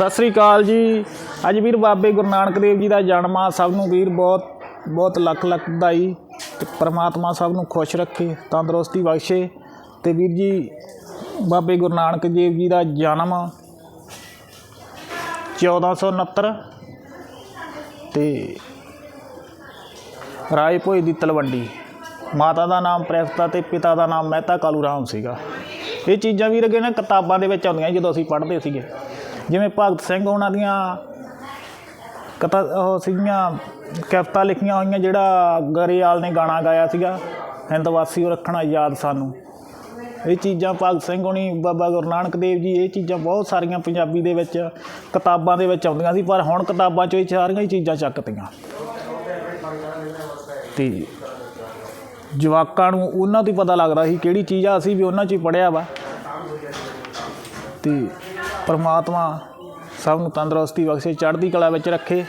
ਸਤਿ ਸ੍ਰੀ ਅਕਾਲ ਜੀ। ਅੱਜ ਵੀਰ ਬਾਬੇ ਗੁਰੂ ਨਾਨਕ ਦੇਵ ਜੀ ਦਾ ਜਨਮ ਆ। ਸਭ ਨੂੰ ਵੀਰ ਬਹੁਤ ਬਹੁਤ ਲੱਖ ਲੱਖ ਵਧਾਈ ਤੇ ਪ੍ਰਮਾਤਮਾ ਸਭ ਨੂੰ ਖੁਸ਼ ਰੱਖੇ, ਤੰਦਰੁਸਤੀ ਬਖਸ਼ੇ ਤੇ ਵੀਰ ਜੀ, ਬਾਬੇ ਗੁਰੂ ਨਾਨਕ ਦੇਵ ਜੀ ਦਾ ਜਨਮ 1469 ਤੇ ਰਾਏ ਭੋਏ ਦੀ ਤਲਵੰਡੀ। ਮਾਤਾ ਦਾ ਨਾਮ ਪ੍ਰੈਸਤਾ ਤੇ ਪਿਤਾ ਦਾ ਨਾਮ ਮਹਿਤਾ ਕਾਲੂ ਰਾਮ ਸੀਗਾ। ਇਹ ਚੀਜ਼ਾਂ ਵੀਰ ਅੱਗੇ ਨਾ ਕਿਤਾਬਾਂ ਦੇ ਵਿੱਚ ਆਉਂਦੀਆਂ ਜਦੋਂ ਅਸੀਂ ਪੜ੍ਹਦੇ ਸੀਗੇ। ਜਿਵੇਂ ਭਗਤ ਸਿੰਘ ਉਹਨਾਂ ਦੀਆਂ ਕਥਾ ਉਹ ਸੀਗੀਆਂ, ਕਵਿਤਾ ਲਿਖੀਆਂ ਹੋਈਆਂ ਜਿਹੜਾ ਗਰੇਵਾਲ ਨੇ ਗਾਣਾ ਗਾਇਆ ਸੀਗਾ ਹਿੰਦਵਾਸੀ ਰੱਖਣਾ ਯਾਦ ਸਾਨੂੰ। ਇਹ ਚੀਜ਼ਾਂ ਭਗਤ ਸਿੰਘ ਹੋਣੀ, ਬਾਬਾ ਗੁਰੂ ਨਾਨਕ ਦੇਵ ਜੀ, ਇਹ ਚੀਜ਼ਾਂ ਬਹੁਤ ਸਾਰੀਆਂ ਪੰਜਾਬੀ ਦੇ ਵਿੱਚ ਕਿਤਾਬਾਂ ਦੇ ਵਿੱਚ ਆਉਂਦੀਆਂ ਸੀ, ਪਰ ਹੁਣ ਕਿਤਾਬਾਂ 'ਚੋਂ ਇਹ ਸਾਰੀਆਂ ਹੀ ਚੀਜ਼ਾਂ ਚੱਕਤੀਆਂ। ਤੇ ਜਵਾਕਾਂ ਨੂੰ ਉਹਨਾਂ ਤੋਂ ਹੀ ਪਤਾ ਲੱਗਦਾ ਸੀ ਕਿਹੜੀ ਚੀਜ਼ ਆ, ਅਸੀਂ ਵੀ ਉਹਨਾਂ 'ਚ ਹੀ ਪੜਿਆ ਵਾ। ਤੇ ਪਰਮਾਤਮਾ ਸਭ ਨੂੰ ਤੰਦਰੁਸਤੀ ਬਖਸ਼ੇ ਚੜ੍ਹਦੀ ਕਲਾ ਵਿੱਚ ਰੱਖੇ।